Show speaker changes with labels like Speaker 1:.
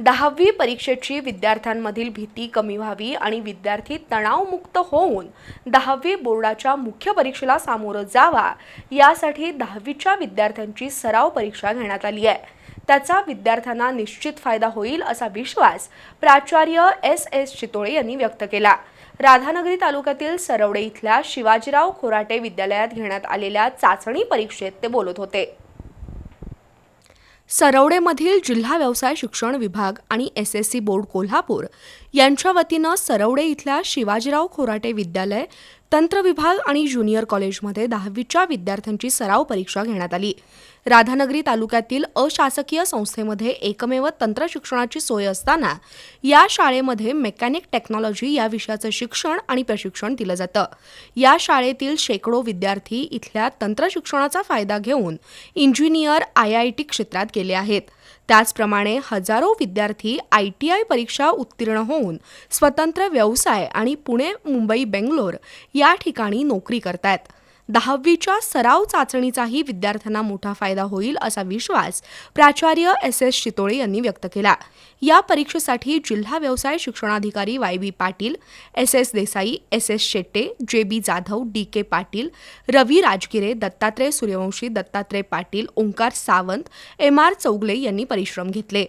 Speaker 1: दहावी परीक्षेची विद्यार्थ्यांमधील भीती कमी व्हावी आणि विद्यार्थी तणावमुक्त होऊन दहावी बोर्डाच्या मुख्य परीक्षेला सामोरं जावा यासाठी दहावीच्या विद्यार्थ्यांची सराव परीक्षा घेण्यात आली आहे. त्याचा विद्यार्थ्यांना निश्चित फायदा होईल असा विश्वास प्राचार्य एस एस चितोळे यांनी व्यक्त केला. राधानगरी तालुक्यातील सरवडे इथल्या शिवाजीराव खोराटे विद्यालयात घेण्यात आलेल्या चाचणी परीक्षेत ते बोलत होते. सरवडेमधील जिल्हा व्यवसाय शिक्षण विभाग आणि S S C board Kolhapur यांच्या वतीनं सरवडे इथल्या शिवाजीराव खोराटे विद्यालय तंत्र विभाग आणि ज्युनियर कॉलेजमध्ये दहावीच्या विद्यार्थ्यांची सराव परीक्षा घेण्यात आली. राधानगरी तालुक्यातील अशासकीय संस्थेमध्ये एकमेव तंत्र शिक्षणाची सोय असताना या शाळेमध्ये मेकॅनिक टेक्नॉलॉजी या विषयाचं शिक्षण आणि प्रशिक्षण दिलं जातं. या शाळेतील शेकडो विद्यार्थी इथल्या तंत्र शिक्षणाचा फायदा घेऊन इंजिनियर आय आय टी क्षेत्रात गेले आहेत. त्याचप्रमाणे हजारो विद्यार्थी आय टी आय परीक्षा उत्तीर्ण होऊन स्वतंत्र व्यवसाय आणि पुणे मुंबई बेंगलोर या ठिकाणी नोकरी करतायत. दहावीच्या सराव चाचणीचाही विद्यार्थ्यांना मोठा फायदा होईल असा विश्वास प्राचार्य एस एस चितोळे यांनी व्यक्त केला. या परीक्षेसाठी जिल्हा व्यवसाय शिक्षणाधिकारी Y B Patil S S Desai S S Shette J B Jadhav D K Patil Ravi Rajgire Dattatray Suryavanshi Dattatray Patil Omkar Sawant M R Chougule यांनी परिश्रम घेतले.